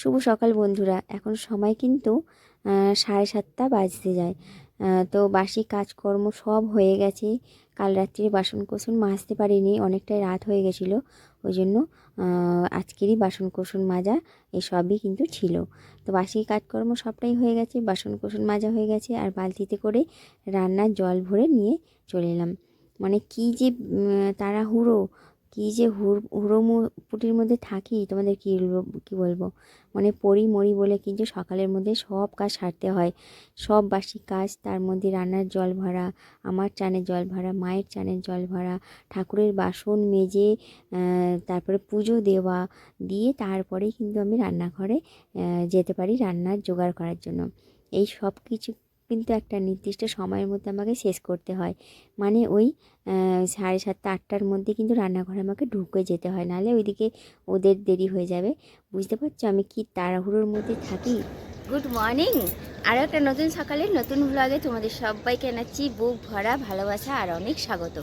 শুভ সকাল বন্ধুরা। এখন সময় কিন্তু সাড়ে সাতটা বাজতে যায়। তো বাসি কাজকর্ম সব হয়ে গেছে। কাল রাত্রে বাসন কোসন মাজতে পারিনি অনেকটাই রাত হয়ে গেছিল। ওই জন্য আজকেরই বাসন কোসন মাজা এসবই কিন্তু ছিল। তো বাসি কাজকর্ম সবটাই হয়ে গেছে বাসন কোসন মাজা হয়ে গেছে আর বালতিতে করে রান্নার জল ভরে নিয়ে চলে এলাম। মানে কী যে উম, তাড়াহুড়ো কী যে হুড় হুড়োমুটির মধ্যে থাকি? তোমাদের কী কী বলব? মানে পড়ি মরি বলে কিন্তু সকালের মধ্যে সব কাজ সারতে হয়। সব বাসি কাজ, তার মধ্যে রান্নার জল ভরা, আমার চানের জল ভরা, মায়ের চানের জল ভরা, ঠাকুরের বাসন মেজে তারপরে পুজো দেওয়া, দিয়ে তারপরেই কিন্তু আমি রান্নাঘরে যেতে পারি রান্নার জোগাড় করার জন্য। এই সব কিছু কিন্তু একটা নির্দিষ্ট সময়ের মধ্যে আমাকে শেষ করতে হয়। মানে ওই সাড়ে সাতটা, আটটার মধ্যে কিন্তু রান্নাঘরে আমাকে ঢুকে যেতে হয়। নাহলে ওইদিকে ওদের দেরি হয়ে যাবে। বুঝতে পারছ? আমি কি তাড়াহুড়োর মধ্যে থাকি? গুড মর্নিং আরও একটা নতুন সকালে নতুন ভ্লগে তোমাদের সবাইকে জানাচ্ছি বুক ভরা ভালোবাসা আর অনেক স্বাগত।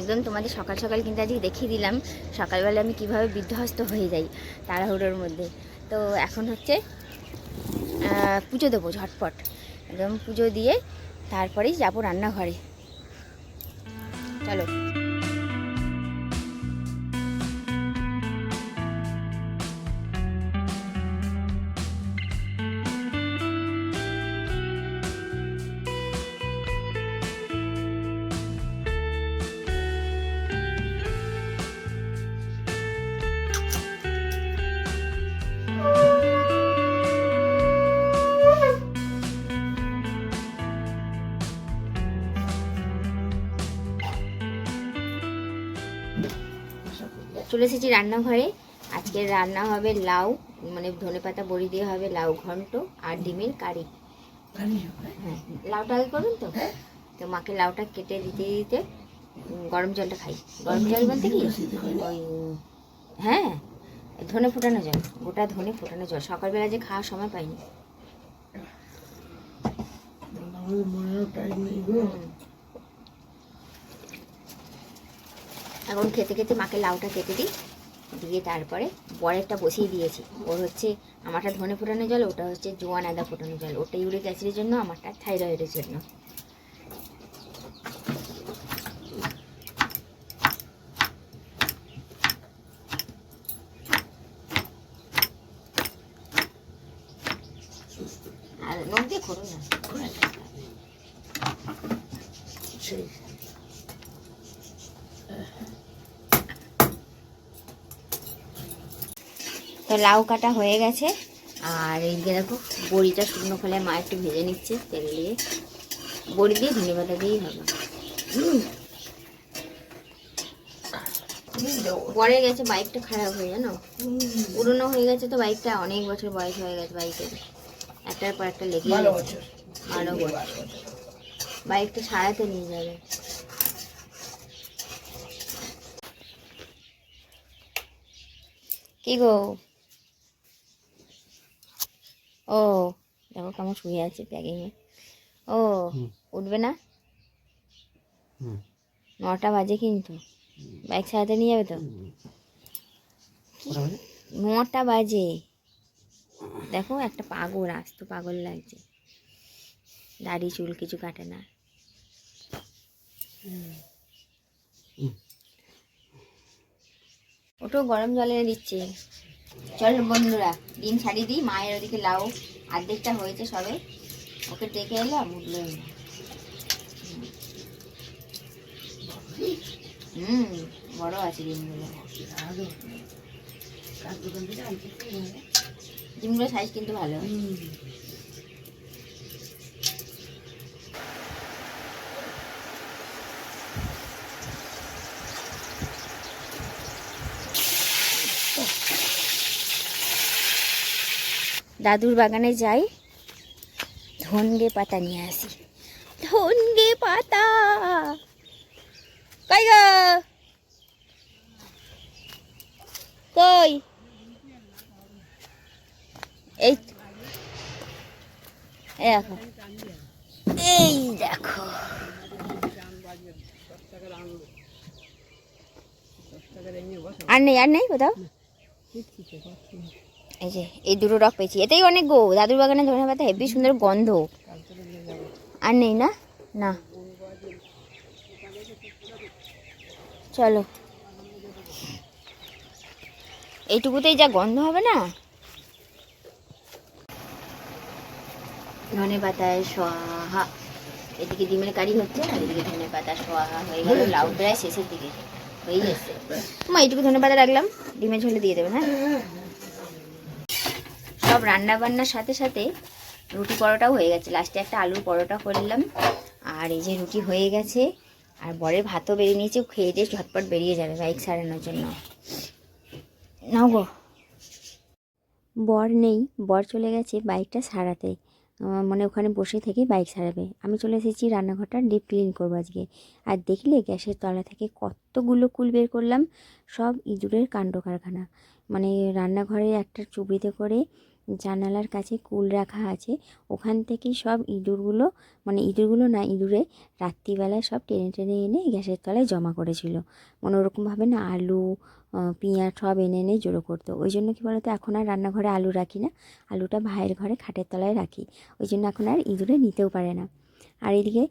একদম তোমাদের সকাল সকাল কিন্তু আজকে দেখিয়ে দিলাম সকালবেলা আমি কীভাবে বিধ্বস্ত হয়ে যাই তাড়াহুড়োর মধ্যে। তো এখন হচ্ছে পুজো দেবো ঝটপট। একদম পুজো দিয়ে তারপরেই যাব রান্নাঘরে। চলো। চলে এসেছি রান্নাঘরে। আজকের রান্না হবে লাউ মানে ধনেপাতা বড়ি দিয়ে হবে লাউ ঘন্ট আর ডিমের কারি। হ্যাঁ। লাউটা আগে করবেন তো? তো মাকে লাউটা কেটে দিতে দিতে গরম জলটা খাই। গরম জল বলতে কি? ওই হ্যাঁ ধনে ফোটানো জল গোটা ধনে ফোটানো জল। সকালবেলা যে খাওয়ার সময় পাইনি। হুম। এখন খেতে খেতে মাকে লাউটা কেটে দিই। দিয়ে তারপরে বরেরটা বসিয়ে দিয়েছি। ওর হচ্ছে আমারটা ধনে ফোটানো জল, ওটা হচ্ছে জোয়ান আদা ফোটানো জল। ওটা ইউরিক অ্যাসিডের জন্য, আমারটা থাইরয়েডের জন্য আর নুন দিয়ে করুন না তো লাউ কাটা হয়ে গেছে। আর এইদিকে দেখো বড়িটা শুকনো ফলে মা একটু ভেজে নিচ্ছে তেল দিয়ে। বড়ি দিয়ে ধনে পাতা দিয়েই হবে। হুম। পরে গেছে বাইকটা খারাপ হয়ে জানো? পুরনো হয়ে গেছে তো বাইকটা অনেক বছর বয়স হয়ে গেছে বাইকের একটার পর একটা লেগে বারো গেছে। বারো বছর। বাইকটা সারাতে নিয়ে যাবে। কি গো ও দেখো কেমন শুয়ে আছে প্যাকিংয়ে। ও উঠবে না? নটা বাজে কিন্তু। বাইক সারাতে নিয়ে যাবে তো? নটা বাজে? দেখো একটা পাগল আসতো পাগল লাগছে। দাড়ি চুল কিছু কাটে না। ওটো গরম জল দিচ্ছে। চল বন্ধুরা ডিম ছাড়িয়ে দিই মায়ের ওদিকে লাউ। অর্ধেকটা হয়েছে সবে। ওকে ডেকে এলাম উঠল হুম বড় আছে ডিমগুলো। ডিমগুলোর সাইজ কিন্তু ভালো। দাদুর বাগানে যাই, ধনগে পাতা নিয়ে আসি। ধনগে পাতা! কই কই। এই দেখো। এই দেখো। আর নেই আর নেই কোথাও? এই যে, এই দুটো ডক পেয়েছি। এতেই অনেক গো, দাদুর বাগানে ধনে পাতা, হেভি সুন্দর গন্ধ। আর নেই না? না। চলো। এইটুকুতেই যা গন্ধ হবে না? ধনে পাতায় সোহা। এদিকে ডিমের কারি হচ্ছে আর এদিকে ধনে পাতা সোহা হয়ে গেল, লাউ প্রায় শেষের দিকে। হয়ে গেছে। মা, এইটুকু ধনে পাতা রাখলাম। ডিমের ঝোলে দিয়ে দেবে হ্যাঁ? সব রান্না বান্নার সাথে সাথে রুটি পরোটাও হয়ে গেছে। লাস্টে একটা আলুর পরোটা করলাম। আর এই যে রুটি হয়ে গেছে, আর বরের ভাতও বেরিয়ে নিয়েছে। খেয়ে দিয়ে ঝটপট বেরিয়ে যাবে বাইক সারানোর জন্য। নাও গো। বর নেই, বর চলে গেছে বাইকটা সারাতে। মানে ওখানে বসে থেকে বাইক সারাবে। আমি চলে এসেছি রান্নাঘরটা ডিপ ক্লিন করব আজকে। আর দেখলে গ্যাসের তলা থেকে কতগুলো কুল বের করলাম? সব ইঁদুরের কাণ্ড কারখানা। মানে রান্নাঘরে একটা চুবড়িতে করে জানালার কাছে কুল রাখা আছে। ওখান থেকেই সব ইঁদুরগুলো মানে ইঁদুরগুলো না, ইঁদুরে রাত্রিবেলায় সব টেনে টেনে এনে গ্যাসের তলায় জমা করেছিল। মানে ওরকমভাবে না আলু পেঁয়াজ সব এনে এনে জড়ো করতো। ওই জন্য কী বলতো, এখন আর রান্নাঘরে আলু রাখি না। আলুটা ভাইয়ের ঘরে খাটের তলায় রাখি। ওই জন্য এখন আর ইঁদুরে নিতেও পারে না। আর এদিকে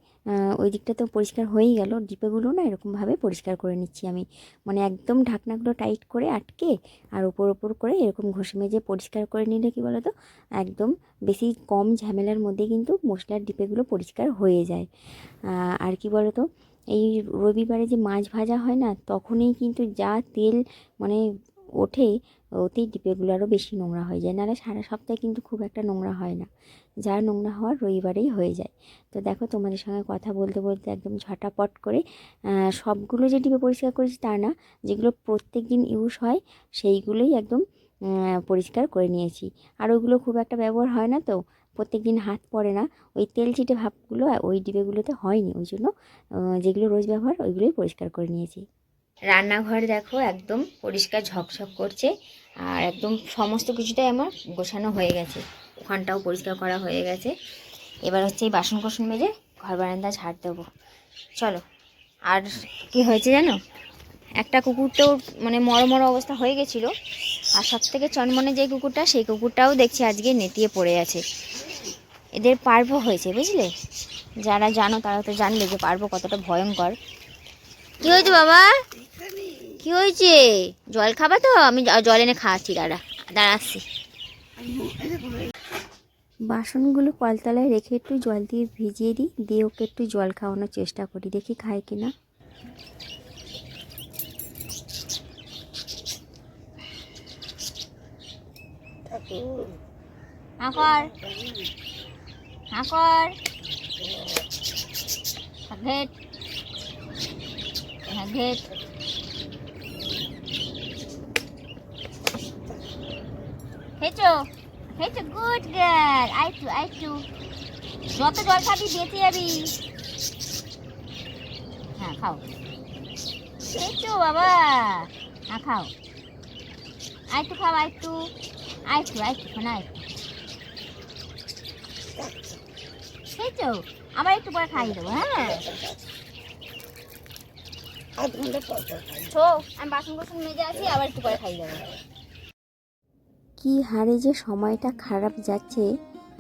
ওই দিকটা তো পরিষ্কার হয়েই গেল। ডিপেগুলো না এরকমভাবে পরিষ্কার করে নিচ্ছি আমি। মানে একদম ঢাকনাগুলো টাইট করে আটকে আর ওপর ওপর করে এরকম ঘষে মেজে পরিষ্কার করে নিলে কি বলতো, একদম বেশি কম ঝামেলার মধ্যে কিন্তু মশলার ডিপেগুলো পরিষ্কার হয়ে যায়। আর কি বলতো, এই রবিবারে যে মাছ ভাজা হয় না, তখনই কিন্তু যা তেল মানে ওঠে ওতেই ডিপেগুলো আরও বেশি নোংরা হয়ে যায়। নাহলে সারা সপ্তাহে কিন্তু খুব একটা নোংরা হয় না। যা নোংরা হওয়ার রবিবারেই হয়ে যায়। তো দেখো তোমাদের সঙ্গে কথা বলতে বলতে একদম ঝটাপট করে সবগুলো যে ডিপে পরিষ্কার করেছি তা না, যেগুলো প্রত্যেক দিন ইউজ হয়, সেইগুলোই একদম পরিষ্কার করে নিয়েছি। আর ওগুলো খুব একটা ব্যবহার হয় না তো প্রত্যেক দিন হাত পড়ে না। ওই তেল চিটে ভাবগুলো ওই ডিবেগুলোতে হয়নি। ওই জন্য যেগুলো রোজ ব্যবহার, ওইগুলোই পরিষ্কার করে নিয়েছি। রান্নাঘর দেখো, একদম পরিষ্কার ঝকঝক করছে আর একদম সমস্ত কিছুটাই আমার গোছানো হয়ে গেছে। ওখানটাও পরিষ্কার করা হয়ে গেছে। এবার হচ্ছে এই বাসন কোসন মেজে ঘর বারান্দা ঝাড় দেবো। চলো, আর কি হয়েছে জানো? একটা কুকুর তো মানে মরো মরো অবস্থা হয়ে গেছিল আর সব থেকে চনমনে যে কুকুরটা, সেই কুকুরটাও দেখছি আজকে নেতিয়ে পড়ে আছে। এদের পার্ভ হয়েছে, বুঝলে? যারা জানো তারা তো জানবে যে পার্ভ কতটা ভয়ঙ্কর। কি হয়েছে বাবা? কি হয়েছে? জল খাবা তো? আমি জল এনে খাওয়াচ্ছি দাঁড়া দাঁড়াচ্ছি। বাসনগুলো কলতলায় রেখে একটু জল দিয়ে ভিজিয়ে দিই দিয়ে ওকে একটু জল খাওয়ানোর চেষ্টা করি দেখি খায় কিনা। হাঁকর হাঁকর ঘেট হেঁচো হেঁচো গুড গার্ল আইটু আইটু যত জল খাবি, বেঁচে যাবি। হ্যাঁ খাও। হেঁচো বাবা? হ্যাঁ খাও। আইটু খাও আইটু আইটু আইটু শোনা আইটু হেঁচো আবার একটু পরে খাইয়ে দেবো হ্যাঁ। তো আমি বাসন কোসন মেজে আছি আবার একটু পরে খাইয়ে দেবো কি হারে যে সময়টা খারাপ যাচ্ছে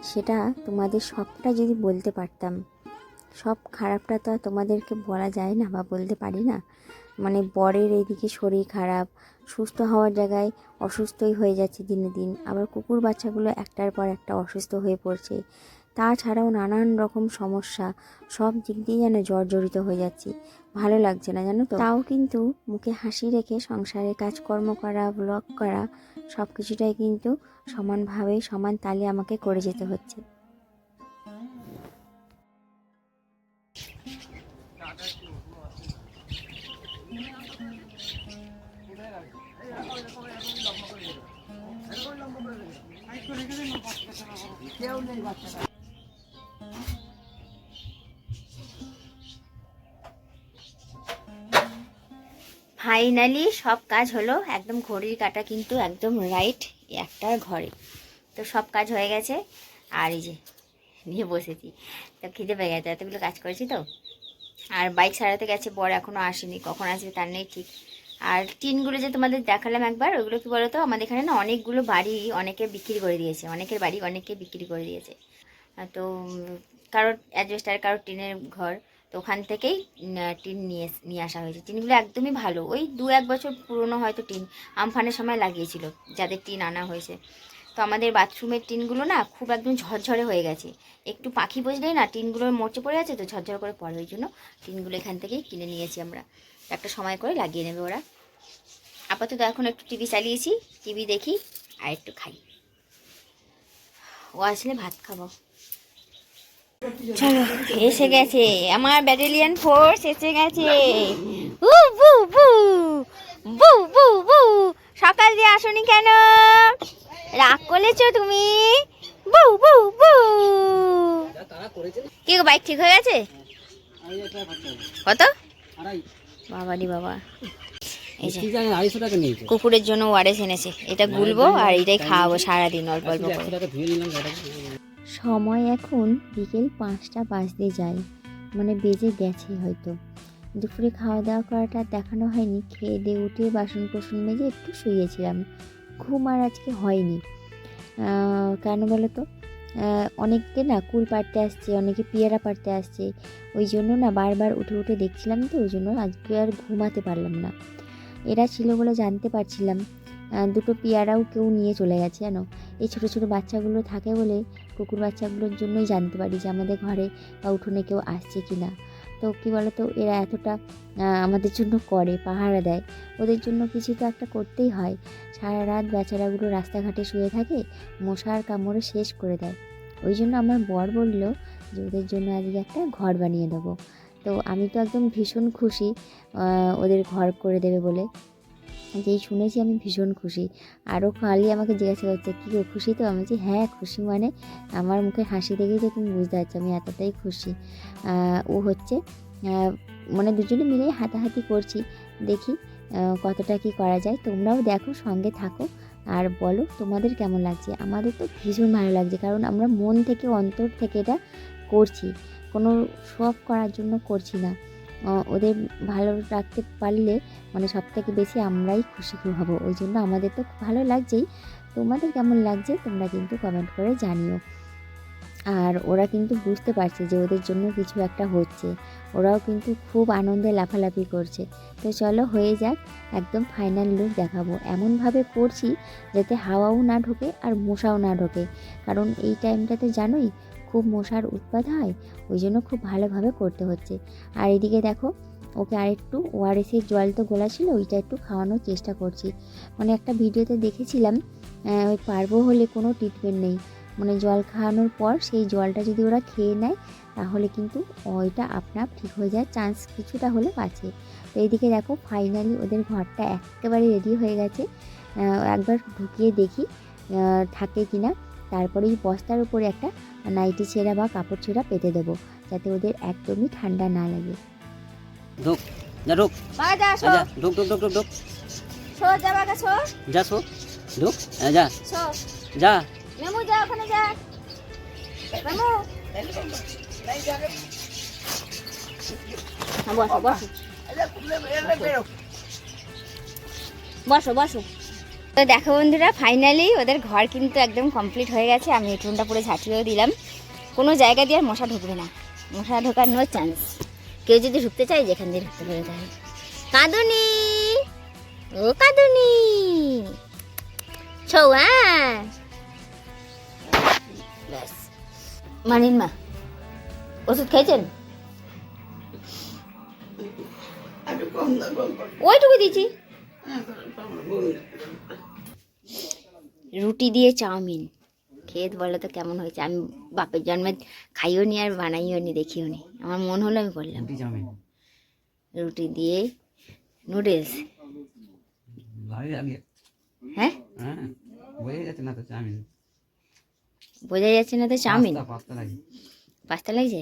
সেটা তোমাদের সবটা যদি বলতে পারতাম। সব খারাপটা তো আর তোমাদেরকে বলা যায় না বা বলতে পারি না। মানে বরের এইদিকে শরীর খারাপ সুস্থ হওয়ার জায়গায় অসুস্থই হয়ে যাচ্ছে দিনে দিন। আবার কুকুর বাচ্চাগুলো একটার পর একটা অসুস্থ হয়ে পড়ছে। তাছাড়াও নানান রকম সমস্যা, সব দিক দিয়ে যেন জর্জরিত হয়ে যাচ্ছি। ভালো লাগছে না জানো তো? তাও কিন্তু মুখে হাসি রেখে সংসারে কাজকর্ম করা ব্লগ করা সব কিছুটাই কিন্তু সমানভাবে, সমান তালে আমাকে করে যেতে হচ্ছে। ফাইনালি সব কাজ হলো একদম ঘড়ির কাটা কিন্তু একদম রাইট একটার ঘরে। তো সব কাজ হয়ে গেছে। আর এই যে, নিয়ে বসেছি। তো খিদে পেয়ে গেছে, এতগুলো কাজ করেছি তো। আর বাইক সারাতে গেছে, বর এখনও আসেনি, কখন আসবে তার নেই ঠিক। আর টিনগুলো যে তোমাদের দেখালাম একবার ওইগুলো কি তো আমাদের এখানে না অনেকগুলো বাড়ি অনেকে বিক্রি করে দিয়েছে, অনেকের বাড়ি অনেকে বিক্রি করে দিয়েছে। তো কারোর অ্যাডভেস্টার কারোর টিনের ঘর। তো ওখান থেকেই টিন নিয়ে নিয়ে আসা হয়েছে। টিনগুলো একদমই ভালো। ওই দু এক বছর পুরনো হয়তো টিন, আমফানের সময় লাগিয়েছিল, যাদের টিন আনা হয়েছে। তো আমাদের বাথরুমের টিনগুলো না খুব একদম ঝরঝরে হয়ে গেছে। একটু পাখি বসলেই না টিনগুলোর মরচে পড়ে আছে, তো ঝরঝর করে পড়ে। ওই জন্য টিনগুলো এখান থেকেই কিনে নিয়েছি আমরা। একটা সময় করে লাগিয়ে নেবে ওরা। আপাতত এখন একটু টিভি চালিয়েছি, টিভি দেখি আর একটু খাই। ও আসলে ভাত খাব। চলো, এসে গেছে। আমার ব্যাটালিয়ান ফোর্স এসে গেছে। উ বু বু বু বু বু। সকাল দিয়ে আসনি কেন? রাগ করেছ তুমি? বু বু বু। কি গো বাইক ঠিক হয়ে গেছে? কত? বাবা টাকা নিয়েছে কুকুরের জন্য ওয়ারেস এনেছে। এটা গুলবো আর এটাই খাওয়াবো সারাদিন অল্প অল্প করে। সময় এখন বিকেল পাঁচটা বাজতে যায়। মানে বেজে গেছে হয়তো। দুপুরে খাওয়া দাওয়া করাটা দেখানো হয়নি। খেয়ে দিয়ে উঠে বাসন কোসন মেজে একটু শুয়েছিলাম। ঘুম আর আজকে হয়নি। কেন বলো তো? অনেকে না কুল পাড়তে আসছে, অনেকে পেয়ারা পাড়তে আসছে। ওই জন্য না বারবার উঠে উঠে দেখছিলাম তো, ওই জন্য আজকে আর ঘুমাতে পারলাম না। এরা ছিল বলে জানতে পারছিলাম। দুটো পেয়ারাও কেউ নিয়ে চলে গেছে, জানো? এই ছোটো ছোটো বাচ্চাগুলো থাকে বলে কুকুর বাচ্চাগুলোর জন্যই জানতে পারি যে আমাদের ঘরে বা উঠোনে কেউ আসছে কি না তো কী বলতো, এরা এতটা আমাদের জন্য করে, পাহারা দেয়। ওদের জন্য কিছু তো একটা করতেই হয়। সারা রাত বেচারাগুলো রাস্তাঘাটে শুয়ে থাকে, মশার কামড়ে শেষ করে দেয়। ওই জন্য আমার বর বলল যে ওদের জন্য আজকে একটা ঘর বানিয়ে দেবো। তো আমি তো একদম ভীষণ খুশি ওদের ঘর করে দেবে বলে। যেই শুনেছি আমি ভীষণ খুশি। আরও কালি আমাকে জিজ্ঞাসা করছে, কী গো, খুশি তো? আমি বলছি হ্যাঁ খুশি মানে আমার মুখে হাসি দেখেই তো তুমি বুঝতে পারছ, আমি এতটাই খুশি। ও হচ্ছে মানে দুজনে মিলেই হাতাহাতি করছি। দেখি কতটা কি করা যায়। তোমরাও দেখো, সঙ্গে থাকো। আর বলো, তোমাদের কেমন লাগছে? আমাদের তো ভীষণ ভালো লাগছে, কারণ আমরা মন থেকে, অন্তর থেকে এটা করছি। কোনো সব করার জন্য করছি না। ওদের ভালো রাখতে পারলে মানে সব থেকে বেশি আমরাই খুশি হব। ওই জন্য আমাদের তো ভালো লাগছেই। তোমাদের কেমন লাগছে তোমরা কিন্তু কমেন্ট করে জানিও। আর ওরা কিন্তু বুঝতে পারছে যে ওদের জন্য কিছু একটা হচ্ছে। ওরাও কিন্তু খুব আনন্দে লাফালাফি করছে। তো চলো হয়ে যাক, একদম ফাইনাল লুক দেখাবো। এমনভাবে করছি যাতে হাওয়াও না ঢোকে আর মশাও না ঢোকে। কারণ এই টাইমটাতে জানোই খুব মশার উৎপাত হয় ওই জন্য খুব ভালোভাবে করতে হচ্ছে। আর এদিকে দেখো, ওকে আরেকটু ওআরএসের জল তো গোলা ছিল, ওইটা একটু খাওয়ানোর চেষ্টা করছি। মানে একটা ভিডিওতে দেখেছিলাম ওই পারব হলে কোনো ট্রিটমেন্ট নেই। মানে জল খাওয়ানোর পর সেই জলটা যদি ওরা খেয়ে নেয়, তাহলে কিন্তু ওইটা আপনা আপ ঠিক হয়ে যায় চান্স কিছুটা হলে বাঁচে তো এইদিকে দেখো ফাইনালি ওদের ঘরটা একেবারে রেডি হয়ে গেছে। একবার ঢুকিয়ে দেখি থাকে কি না তারপরে এই বস্তার উপরে একটা নাইটি ছেঁড়া বা কাপড় ছেঁড়া পেতে দেবো যাতে ওদের একদমই ঠান্ডা না লাগে। ঢোক যা ঢোক। মা যা যা, যা ঢোক ঢোক ঢোক ঢোক ঢোক। শো যা শো। যা হ্যাঁ যা। যা। মেমু যা ওখানে যা। মেমু। হ্যাঁ, বসো বসো। বসো বসো। তো দেখো বন্ধুরা ফাইনালি ওদের ঘর কিন্তু একদম কমপ্লিট হয়ে গেছে। আমি উঠোনটা পুরো ঝাঁটিয়েও দিলাম। কোনো জায়গা দিয়ে আর মশা ঢুকবে না। মশা ঢোকার নো চান্স কেউ যদি ঢুকতে চায় যেখান দিয়ে ঢুকতে পারে তাহলে। কাঁদুনি! ও কাঁদুনি! ছৌ হ্যাঁ। ব্যাস। মানিন মা ওষুধ খেয়েছেন? ওইটুকু দিয়েছি রুটি দিয়ে চাউমিন। খেয়ে বলো তো কেমন হয়েছে? আমি বাপের জন্মে খাইও নি আর বানাইও নি দেখিও নি। আমার মন হলো আমি করলাম রুটি দিয়ে নুডলস। হ্যাঁ? হ্যাঁ বোঝা যাচ্ছে না তো চাউমিন। বোঝা যাচ্ছে না তো চাউমিন? পাস্তা, পাস্তা লাগে। পাস্তা লাগছে?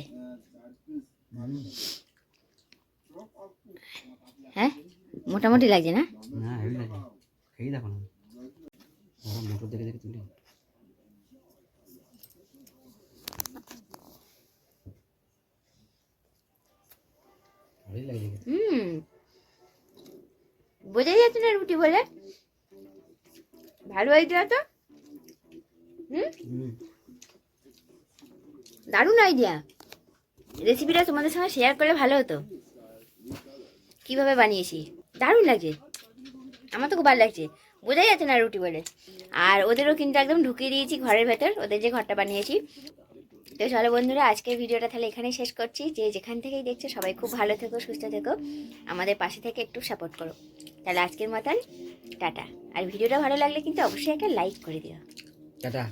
হ্যাঁ? মোটামুটি লাগছে না? না হেভি লাগে। খেয়ে দেখো না। মোটর দেখে দেখে তুলি হুম। বোঝাই যাচ্ছে না রুটি বলে? ভালো আইডিয়া তো? হুম? হুম। দারুণ আইডিয়া রেসিপিটা তোমাদের সঙ্গে শেয়ার করলে ভালো হতো। কীভাবে বানিয়েছি? দারুণ লাগছে। আমার তো খুব ভালো লাগছে। বোঝাই যাচ্ছে না রুটি বলে। আর ওদেরও কিন্তু একদম ঢুকিয়ে দিয়েছি ঘরের ভেতর, ওদের যে ঘরটা বানিয়েছি। তো চলো বন্ধুরা, আজকের ভিডিওটা তাহলে এখানেই শেষ করছি। যে যেখান থেকেই দেখছ, সবাই খুব ভালো থেকো, সুস্থ থেকো। আমাদের পাশে থেকে একটু সাপোর্ট করো। তাহলে আজকের মতন, টাটা। আর ভিডিওটা ভালো লাগলে কিন্তু অবশ্যই একটা লাইক করে দিও। টাটা।